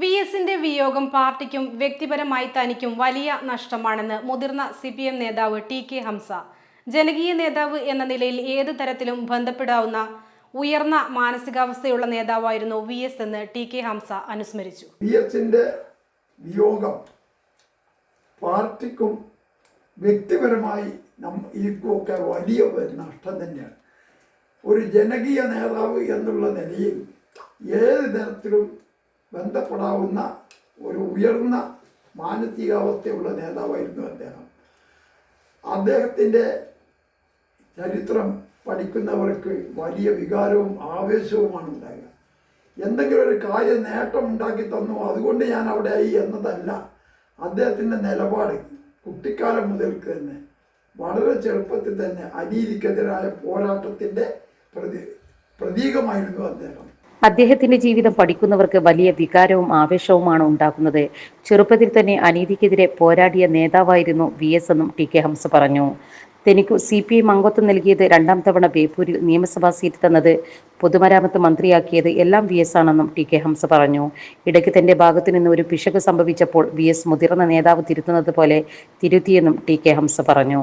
V എസിന്റെ വിയോഗം പാർട്ടിക്കും വ്യക്തിപരമായി തനിക്കും വലിയ നഷ്ടമാണെന്ന് മുതിർന്ന സി പി എം നേതാവ് ടി കെ ഹംസ. ജനകീയ നേതാവ് എന്ന നിലയിൽ ഏത് തരത്തിലും ബന്ധപ്പെടാവുന്ന ഉയർന്ന മാനസികാവസ്ഥയുള്ള നേതാവായിരുന്നു വി എസ് എന്ന് ടി കെ ഹംസ അനുസ്മരിച്ചു. വി എസിന്റെ വിയോഗം പാർട്ടിക്കും വ്യക്തിപരമായി നം വലിയ നഷ്ടം തന്നെയാണ്. ഒരു ജനകീയ നേതാവ് എന്നുള്ള നിലയിൽ ഏത് തരത്തിലും ബന്ധപ്പെടാവുന്ന ഒരു ഉയർന്ന മാനസികാവസ്ഥയുള്ള നേതാവായിരുന്നു അദ്ദേഹം. അദ്ദേഹത്തിന്റെ ചരിത്രം പഠിക്കുന്നവർക്ക് വലിയ വികാരവും ആവേശവുമാണ് ഉണ്ടാകുക എന്തെങ്കിലും ഒരു കാര്യ നേട്ടം ഉണ്ടാക്കി തന്നു. അതുകൊണ്ട് ഞാൻ അവിടെ ആയി എന്നതല്ല അദ്ദേഹത്തിന്റെ നിലപാട് കുട്ടിക്കാലം മുതൽക്ക് തന്നെ വളരെ ചെറുപ്പത്തിൽ തന്നെ അനീതിക്കെതിരായ പോരാട്ടത്തിന്റെ പ്രതി പ്രതീകമായിരുന്നു അദ്ദേഹം. അദ്ദേഹത്തിന്റെ ജീവിതം പഠിക്കുന്നവർക്ക് വലിയ വികാരവും ആവേശവുമാണ് ഉണ്ടാക്കുന്നത്. ചെറുപ്പത്തിൽ തന്നെ അനീതിക്കെതിരെ പോരാടിയ നേതാവായിരുന്നു വി എസ് എന്നും ടി കെ ഹംസ പറഞ്ഞു. തനിക്കു സി പി എം അംഗത്വം നൽകിയത് രണ്ടാം തവണ ബേപ്പൂരിൽ നിയമസഭാ സീറ്റ് തന്നത് പൊതുമരാമത്ത് മന്ത്രിയാക്കിയത് എല്ലാം വി എസ് ആണെന്നും ടി കെ ഹംസ പറഞ്ഞു. ഇടയ്ക്ക് തന്റെ ഭാഗത്തു നിന്ന് ഒരു പിശക് സംഭവിച്ചപ്പോൾ വി എസ് മുതിർന്ന നേതാവ് തിരുത്തുന്നത് പോലെ തിരുത്തിയെന്നും ടി കെ ഹംസ പറഞ്ഞു.